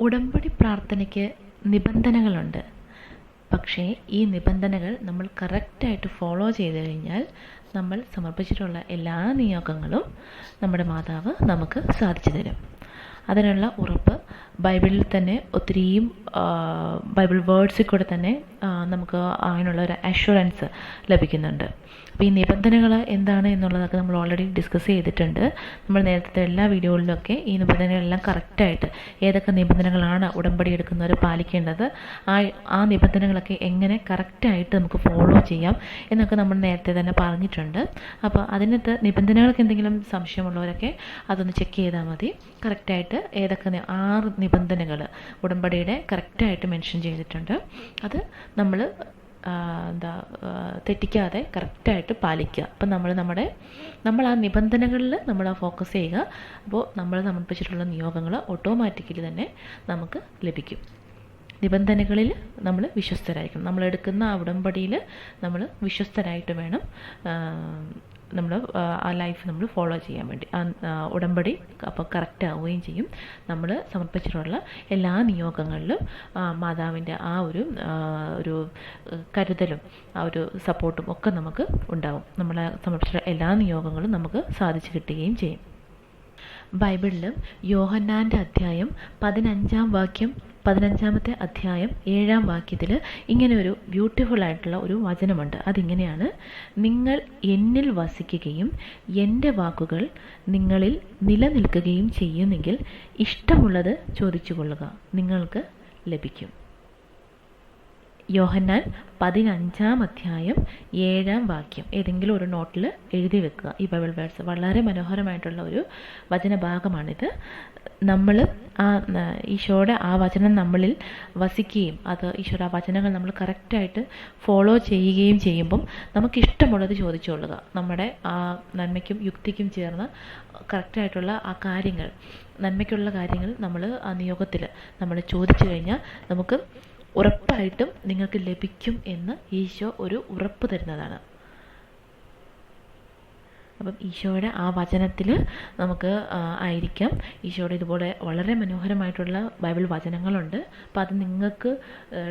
ഉടമ്പടി പ്രാർത്ഥനയ്ക്ക് നിബന്ധനകളുണ്ട്. പക്ഷേ ഈ നിബന്ധനകൾ നമ്മൾ കറക്റ്റായിട്ട് ഫോളോ ചെയ്ത് കഴിഞ്ഞാൽ നമ്മൾ സമർപ്പിച്ചിട്ടുള്ള എല്ലാ നിയോഗങ്ങളും നമ്മുടെ മാതാവ് നമുക്ക് സാധിച്ചു തരും. അതിനുള്ള ഉറപ്പ് ബൈബിളിൽ തന്നെ ഒത്തിരിയും ബൈബിൾ വേർഡ്സിൽ കൂടെ തന്നെ നമുക്ക് അതിനുള്ള ഒരു അഷുറൻസ് ലഭിക്കുന്നുണ്ട്. അപ്പോൾ ഈ നിബന്ധനകൾ എന്താണ് എന്നുള്ളതൊക്കെ നമ്മൾ ഓൾറെഡി ഡിസ്കസ് ചെയ്തിട്ടുണ്ട്. നമ്മൾ നേരത്തെ എല്ലാ വീഡിയോകളിലൊക്കെ ഈ നിബന്ധനകളെല്ലാം കറക്റ്റായിട്ട് ഏതൊക്കെ നിബന്ധനകളാണ് ഉടമ്പടി എടുക്കുന്നവർ പാലിക്കേണ്ടത് ആ ആ നിബന്ധനകളൊക്കെ എങ്ങനെ കറക്റ്റായിട്ട് നമുക്ക് ഫോളോ ചെയ്യാം എന്നൊക്കെ നമ്മൾ നേരത്തെ തന്നെ പറഞ്ഞിട്ടുണ്ട്. അപ്പോൾ അതിനകത്ത് നിബന്ധനകൾക്ക് എന്തെങ്കിലും സംശയമുള്ളവരൊക്കെ അതൊന്ന് ചെക്ക് ചെയ്താൽ മതി. കറക്റ്റായിട്ട് ഏതൊക്കെ ആറ് നിബന്ധനകൾ ഉടമ്പടിയുടെ കറക്റ്റായിട്ട് മെൻഷൻ ചെയ്തിട്ടുണ്ട്. അത് നമ്മൾ എന്താ തെറ്റിക്കാതെ കറക്റ്റായിട്ട് പാലിക്കുക. അപ്പം നമ്മൾ നമ്മുടെ നമ്മൾ ആ നിബന്ധനകളിൽ നമ്മൾ ആ ഫോക്കസ് ചെയ്യുക. അപ്പോൾ നമ്മൾ സമർപ്പിച്ചിട്ടുള്ള നിയോഗങ്ങൾ ഓട്ടോമാറ്റിക്കലി തന്നെ നമുക്ക് ലഭിക്കും. നിബന്ധനകളിൽ നമ്മൾ വിശ്വസ്തരായിരിക്കണം. നമ്മൾ എടുക്കുന്ന ആ ഉടമ്പടിയിൽ നമ്മൾ വിശ്വസ്തരായിട്ട് വേണം നമ്മൾ ആ ലൈഫ് നമ്മൾ ഫോളോ ചെയ്യാൻ വേണ്ടി. ആ ഉടമ്പടി അപ്പോൾ കറക്റ്റ് ആവുകയും ചെയ്യും. നമ്മൾ സമർപ്പിച്ചിട്ടുള്ള എല്ലാ നിയോഗങ്ങളിലും മാതാവിന്റെ ആ ഒരു ഒരു കരുതലും ആ ഒരു സപ്പോർട്ടും ഒക്കെ നമുക്ക് ഉണ്ടാവും. നമ്മൾ സമർപ്പിച്ചിട്ടുള്ള എല്ലാ നിയോഗങ്ങളും നമുക്ക് സാധിച്ചു കിട്ടുകയും ചെയ്യും. ബൈബിളിലും യോഹന്നാന്റെ അധ്യായം പതിനഞ്ചാം വാക്യം പതിനഞ്ചാമത്തെ അധ്യായം ഏഴാം വാക്യത്തിൽ ഇങ്ങനെ ഒരു ബ്യൂട്ടിഫുൾ ആയിട്ടുള്ള ഒരു വചനമുണ്ട്. അതിങ്ങനെയാണ് നിങ്ങൾ എന്നിൽ വസിക്കുകയും എന്റെ വാക്കുകൾ നിങ്ങളിൽ നിലനിൽക്കുകയും ചെയ്യുന്നെങ്കിൽ ഇഷ്ടമുള്ളത് ചോദിച്ചു കൊള്ളുക നിങ്ങൾക്ക് ലഭിക്കും. യോഹന്നാൻ പതിനഞ്ചാം അധ്യായം ഏഴാം വാക്യം. ഏതെങ്കിലും ഒരു നോട്ടിൽ എഴുതി വെക്കുക. ഈ ബൈബിൾ വേർഡ്സ് വളരെ മനോഹരമായിട്ടുള്ള ഒരു വചനഭാഗമാണിത്. നമ്മൾ ആ ഈശോയുടെ ആ വചനം നമ്മളിൽ വസിക്കുകയും അത് ഈശോയുടെ ആ വചനങ്ങൾ നമ്മൾ കറക്റ്റായിട്ട് ഫോളോ ചെയ്യുകയും ചെയ്യുമ്പം നമുക്കിഷ്ടമുള്ളത് ചോദിച്ചുകൊള്ളുക നമ്മുടെ ആ നന്മയ്ക്കും യുക്തിക്കും ചേർന്ന് കറക്റ്റായിട്ടുള്ള ആ കാര്യങ്ങൾ നന്മയ്ക്കുള്ള കാര്യങ്ങൾ നമ്മൾ ആ നിയോഗത്തിൽ നമ്മൾ ചോദിച്ചു കഴിഞ്ഞാൽ നമുക്ക് ഉറപ്പായിട്ടും നിങ്ങൾക്ക് ലഭിക്കും എന്ന് ഈശോ ഒരു ഉറപ്പ് തരുന്നതാണ്. അപ്പം ഈശോയുടെ ആ വചനത്തിൽ നമുക്ക് ആയിരിക്കാം. ഈശോയുടെ ഇതുപോലെ വളരെ മനോഹരമായിട്ടുള്ള ബൈബിൾ വചനങ്ങളുണ്ട്. അപ്പം അത് നിങ്ങൾക്ക്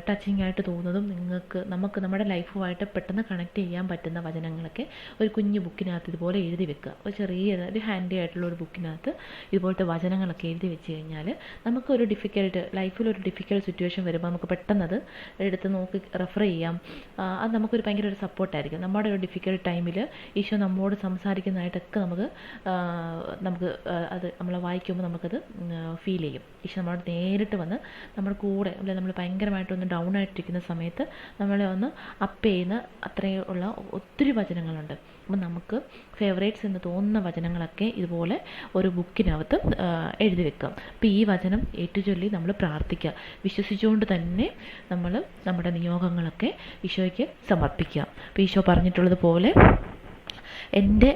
ടച്ചിങ് ആയിട്ട് തോന്നുന്നതും നിങ്ങൾക്ക് നമുക്ക് നമ്മുടെ ലൈഫുമായിട്ട് പെട്ടെന്ന് കണക്ട് ചെയ്യാൻ പറ്റുന്ന വചനങ്ങളൊക്കെ ഒരു കുഞ്ഞു ബുക്കിനകത്ത് ഇതുപോലെ എഴുതി വെക്കുക. ഒരു ചെറിയ ഒരു ഹാൻഡി ആയിട്ടുള്ള ഒരു ബുക്കിനകത്ത് ഇതുപോലത്തെ വചനങ്ങളൊക്കെ എഴുതി വെച്ച് കഴിഞ്ഞാൽ നമുക്ക് ഒരു ഡിഫിക്കൽട്ട് ലൈഫിൽ ഒരു ഡിഫിക്കൽട്ട് സിറ്റുവേഷൻ വരുമ്പോൾ നമുക്ക് പെട്ടെന്ന് അത് എടുത്ത് നോക്കി റെഫർ ചെയ്യാം. അത് നമുക്കൊരു ഭയങ്കര ഒരു സപ്പോർട്ടായിരിക്കും നമ്മുടെ ഒരു ഡിഫിക്കൽട്ട് ടൈമിൽ ഈശോ നമ്മോട് സംസാരിക്കുന്നതായിട്ടൊക്കെ നമുക്ക് നമുക്ക് അത് നമ്മൾ വായിക്കുമ്പോൾ നമുക്കത് ഫീൽ ചെയ്യും. ഈശോ നമ്മളോട് നേരിട്ട് വന്ന് നമ്മുടെ കൂടെ അല്ലെങ്കിൽ നമ്മൾ ഭയങ്കരമായിട്ടൊന്ന് ഡൗൺ ആയിട്ടിരിക്കുന്ന സമയത്ത് നമ്മളെ ഒന്ന് അപ്പ് ചെയ്യുന്ന അത്രയുള്ള ഒത്തിരി വചനങ്ങളുണ്ട്. അപ്പം നമുക്ക് ഫേവറേറ്റ്സ് എന്ന് തോന്നുന്ന വചനങ്ങളൊക്കെ ഇതുപോലെ ഒരു ബുക്കിനകത്ത് എഴുതി വെക്കാം. അപ്പോൾ ഈ വചനം ഏറ്റുചൊല്ലി നമ്മൾ പ്രാർത്ഥിക്കുക വിശ്വസിച്ചുകൊണ്ട് തന്നെ നമ്മൾ നമ്മുടെ നിയോഗങ്ങളൊക്കെ ഈശോയ്ക്ക് സമർപ്പിക്കുക അപ്പോൾ ഈശോ പറഞ്ഞിട്ടുള്ളത് പോലെ എന്റെ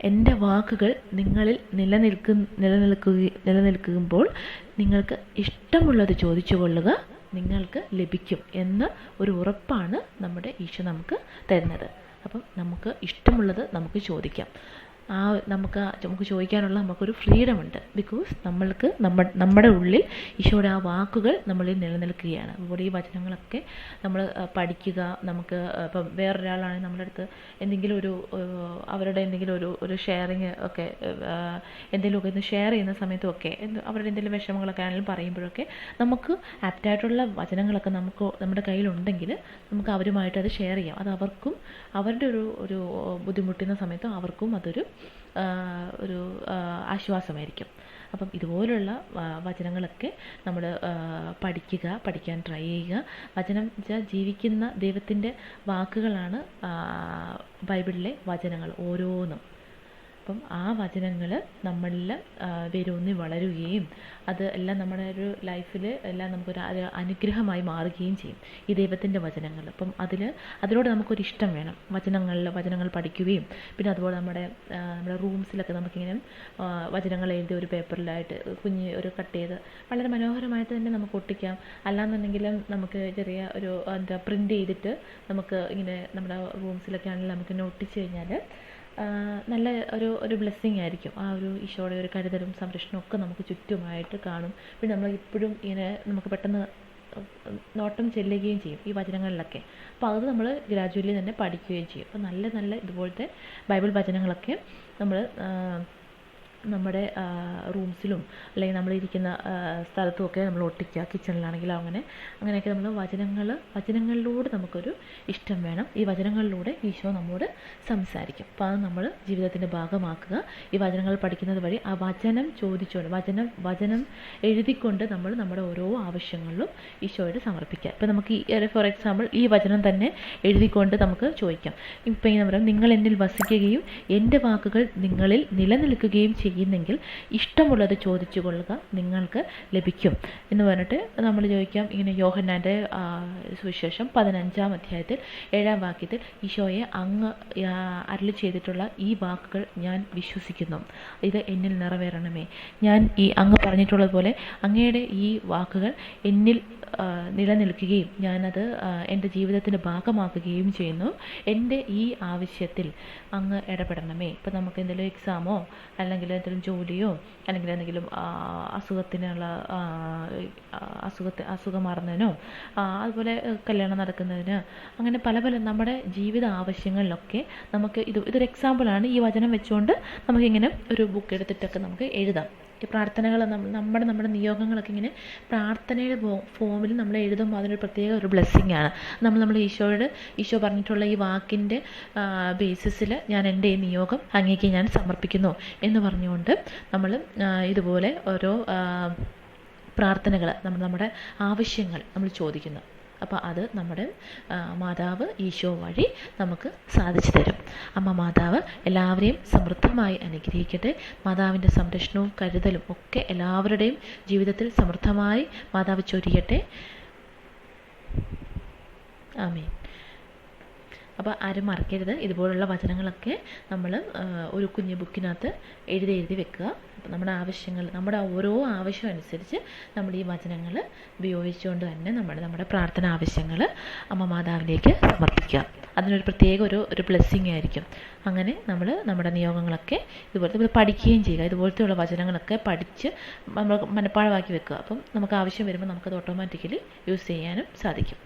എന്റെ വാക്കുകൾ നിങ്ങളിൽ നിലനിൽക്കു നിലനിൽക്കുക നിലനിൽക്കുമ്പോൾ നിങ്ങൾക്ക് ഇഷ്ടമുള്ളത് ചോദിച്ചു കൊള്ളുക നിങ്ങൾക്ക് ലഭിക്കും എന്ന ഒരു ഉറപ്പാണ് നമ്മുടെ ഈശോ നമുക്ക് തരുന്നത്. അപ്പം നമുക്ക് ഇഷ്ടമുള്ളത് നമുക്ക് ചോദിക്കാം. ആ നമുക്ക് നമുക്ക് ചോദിക്കാനുള്ള നമുക്കൊരു ഫ്രീഡം ഉണ്ട്. ബിക്കോസ് നമ്മൾക്ക് നമ്മ നമ്മുടെ ഉള്ളിൽ ഈശോയുടെ ആ വാക്കുകൾ നമ്മളിൽ നിലനിൽക്കുകയാണ്. അതുപോലെ ഈ വചനങ്ങളൊക്കെ നമ്മൾ പഠിക്കുക നമുക്ക് ഇപ്പം വേറൊരാളാണെങ്കിൽ നമ്മുടെ അടുത്ത് എന്തെങ്കിലും ഒരു അവരുടെ എന്തെങ്കിലും ഒരു ഒരു ഷെയറിങ് ഒക്കെ എന്തെങ്കിലുമൊക്കെ ഒന്ന് ഷെയർ ചെയ്യുന്ന സമയത്തുമൊക്കെ അവരുടെ എന്തെങ്കിലും വിഷമങ്ങളൊക്കെ ആണെങ്കിലും പറയുമ്പോഴൊക്കെ നമുക്ക് ആപ്റ്റായിട്ടുള്ള വചനങ്ങളൊക്കെ നമുക്ക് നമ്മുടെ കയ്യിലുണ്ടെങ്കിൽ നമുക്ക് അവരുമായിട്ട് അത് ഷെയർ ചെയ്യാം. അത് അവർക്കും അവരുടെ ഒരു ഒരു ബുദ്ധിമുട്ടുന്ന സമയത്തും അവർക്കും അതൊരു ഒരു ആശ്വാസമായിരിക്കും. അപ്പം ഇതുപോലുള്ള വചനങ്ങളൊക്കെ നമ്മൾ പഠിക്കുക പഠിക്കാൻ ട്രൈ ചെയ്യുക. വചനം ജീവിക്കുന്ന ദൈവത്തിന്റെ വാക്കുകളാണ് ബൈബിളിലെ വചനങ്ങൾ ഓരോന്നും. അപ്പം ആ വചനങ്ങൾ നമ്മളിൽ വരൂന്നി വളരുകയും അത് എല്ലാം നമ്മുടെ ഒരു ലൈഫിൽ എല്ലാം നമുക്കൊരു ഒരു അനുഗ്രഹമായി മാറുകയും ചെയ്യും ഈ ദൈവത്തിന്റെ വചനങ്ങൾ അപ്പം അതിൽ അതിനോട് നമുക്കൊരു ഇഷ്ടം വേണം. വചനങ്ങളിൽ വചനങ്ങൾ പഠിക്കുകയും പിന്നെ അതുപോലെ നമ്മുടെ നമ്മുടെ റൂംസിലൊക്കെ നമുക്കിങ്ങനെ വചനങ്ങൾ എഴുതി ഒരു പേപ്പറിലായിട്ട് കുഞ്ഞ് ഒരു കട്ട് ചെയ്ത് വളരെ മനോഹരമായിട്ട് തന്നെ നമുക്ക് ഒട്ടിക്കാം. അല്ലാന്നുണ്ടെങ്കിലും നമുക്ക് ചെറിയ ഒരു എന്താ പ്രിന്റ് ചെയ്തിട്ട് നമുക്ക് ഇങ്ങനെ നമ്മുടെ റൂംസിലൊക്കെ ആണെങ്കിൽ നമുക്ക് ഒട്ടിച്ച് കഴിഞ്ഞാൽ നല്ല ഒരു ഒരു ബ്ലെസ്സിങ് ആയിരിക്കും. ആ ഒരു ഈശോയുടെ ഒരു കരുതലും സംരക്ഷണവും ഒക്കെ നമുക്ക് ചുറ്റുമായിട്ട് കാണും. പിന്നെ നമ്മൾ ഇപ്പോഴും ഇങ്ങനെ നമുക്ക് പെട്ടെന്ന് നോട്ടം ചെല്ലുകയും ചെയ്യും ഈ വചനങ്ങളിലൊക്കെ. അപ്പോൾ അത് നമ്മൾ ഗ്രാജുവലി തന്നെ പഠിക്കുകയും ചെയ്യും. അപ്പോൾ നല്ല നല്ല ഇതുപോലത്തെ ബൈബിൾ വചനങ്ങളൊക്കെ നമ്മൾ നമ്മുടെ റൂംസിലും അല്ലെങ്കിൽ നമ്മളിരിക്കുന്ന സ്ഥലത്തുമൊക്കെ നമ്മൾ ഒട്ടിക്കുക. കിച്ചണിലാണെങ്കിലും അങ്ങനെ അങ്ങനെയൊക്കെ നമ്മൾ വചനങ്ങൾ വചനങ്ങളിലൂടെ നമുക്കൊരു ഇഷ്ടം വേണം. ഈ വചനങ്ങളിലൂടെ ഈശോ നമ്മോട് സംസാരിക്കും. അപ്പോൾ അത് നമ്മൾ ജീവിതത്തിന്റെ ഭാഗമാക്കുക. ഈ വചനങ്ങൾ പഠിക്കുന്നത് വഴി ആ വചനം ചോദിച്ചുകൊണ്ട് വചനം വചനം എഴുതിക്കൊണ്ട് നമ്മൾ നമ്മുടെ ഓരോ ആവശ്യങ്ങളിലും ഈശോയോട് സമർപ്പിക്കുക. ഇപ്പോൾ നമുക്ക് ഈ ഫോർ എക്സാമ്പിൾ ഈ വചനം തന്നെ എഴുതിക്കൊണ്ട് നമുക്ക് ചോദിക്കാം. ഇപ്പം ഇങ്ങനെ പറയാം നിങ്ങൾ എന്നിൽ വസിക്കുകയും എന്റെ വാക്കുകൾ നിങ്ങളിൽ നിലനിൽക്കുകയും ചെയ്യുന്നെങ്കിൽ ഇഷ്ടമുള്ളത് ചോദിച്ചു കൊള്ളുക നിങ്ങൾക്ക് ലഭിക്കും. എന്ന് പറഞ്ഞിട്ട് നമ്മൾ ചോദിക്കാം ഇങ്ങനെ യോഹന്നാന്റെ സുവിശേഷം പതിനഞ്ചാം അധ്യായത്തിൽ ഏഴാം വാക്യത്തിൽ ഈശോയെ അങ്ങ് അരളി ചെയ്തിട്ടുള്ള ഈ വാക്കുകൾ ഞാൻ വിശ്വസിക്കുന്നു. ഇത് എന്നിൽ നിറവേറണമേ. ഞാൻ ഈ അങ്ങ് പറഞ്ഞിട്ടുള്ളതുപോലെ അങ്ങയുടെ ഈ വാക്കുകൾ എന്നിൽ നിലനിൽക്കുകയും ഞാനത് എന്റെ ജീവിതത്തിന്റെ ഭാഗമാക്കുകയും ചെയ്യുന്നു. എന്റെ ഈ ആവശ്യത്തിൽ അങ്ങ് ഇടപെടണമേ. ഇപ്പം നമുക്ക് എന്തെങ്കിലും എക്സാമോ അല്ലെങ്കിൽ എന്തെങ്കിലും ജോലിയോ അല്ലെങ്കിൽ എന്തെങ്കിലും അസുഖത്തിനുള്ള അസുഖത്തെ അസുഖം മാറുന്നതിനോ അതുപോലെ കല്യാണം നടക്കുന്നതിന് അങ്ങനെ പല പല നമ്മുടെ ജീവിത ആവശ്യങ്ങളിലൊക്കെ നമുക്ക് ഇത് ഇതൊരു എക്സാമ്പിളാണ് ഈ വചനം വെച്ചുകൊണ്ട് നമുക്കിങ്ങനെ ഒരു ബുക്ക് എടുത്തിട്ടൊക്കെ നമുക്ക് എഴുതാം. ഈ പ്രാർത്ഥനകൾ നമ്മുടെ നമ്മുടെ നിയോഗങ്ങളൊക്കെ ഇങ്ങനെ പ്രാർത്ഥനയുടെ ഫോമിൽ നമ്മൾ എഴുതുമ്പോൾ അതിനൊരു പ്രത്യേക ഒരു ബ്ലെസ്സിങ് ആണ്. നമ്മൾ നമ്മൾ ഈശോയോട് ഈശോ പറഞ്ഞിട്ടുള്ള ഈ വാക്കിന്റെ ബേസിസിൽ ഞാൻ എന്റെ ഈ നിയോഗം അങ്ങേക്ക് ഞാൻ സമർപ്പിക്കുന്നു എന്ന് പറഞ്ഞുകൊണ്ട് നമ്മൾ ഇതുപോലെ ഓരോ പ്രാർത്ഥനകൾ നമ്മൾ നമ്മുടെ ആവശ്യങ്ങൾ നമ്മൾ ചോദിക്കുന്നു. അപ്പോൾ അത് നമ്മുടെ മാതാവ് ഈശോ വഴി നമുക്ക് സാധിച്ചു തരും. അമ്മ മാതാവ് എല്ലാവരെയും സമൃദ്ധമായി അനുഗ്രഹിക്കട്ടെ. മാതാവിന്റെ സംരക്ഷണവും കരുതലും ഒക്കെ എല്ലാവരുടെയും ജീവിതത്തിൽ സമൃദ്ധമായി മാതാവ് ചൊരിയട്ടെ. ആമേ അപ്പോൾ ആരും മറക്കരുത്. ഇതുപോലുള്ള വചനങ്ങളൊക്കെ നമ്മൾ ഒരു കുഞ്ഞു ബുക്കിനകത്ത് എഴുതി എഴുതി വെക്കുക. നമ്മുടെ ആവശ്യങ്ങൾ നമ്മുടെ ഓരോ ആവശ്യം അനുസരിച്ച് നമ്മൾ ഈ വചനങ്ങൾ ഉപയോഗിച്ചുകൊണ്ട് തന്നെ നമ്മൾ നമ്മുടെ പ്രാർത്ഥന ആവശ്യങ്ങൾ അമ്മ മാതാവിലേക്ക് സമർപ്പിക്കുക. അതിനൊരു പ്രത്യേക ഒരു ഒരു ബ്ലെസ്സിങ് ആയിരിക്കും. അങ്ങനെ നമ്മൾ നമ്മുടെ നിയോഗങ്ങളൊക്കെ ഇതുപോലത്തെ നമ്മൾ പഠിക്കുകയും ചെയ്യുക. ഇതുപോലത്തെയുള്ള വചനങ്ങളൊക്കെ പഠിച്ച് നമ്മൾ മനഃപ്പാഴമാക്കി വെക്കുക. അപ്പം നമുക്ക് ആവശ്യം വരുമ്പോൾ നമുക്കത് ഓട്ടോമാറ്റിക്കലി യൂസ് ചെയ്യാനും സാധിക്കും.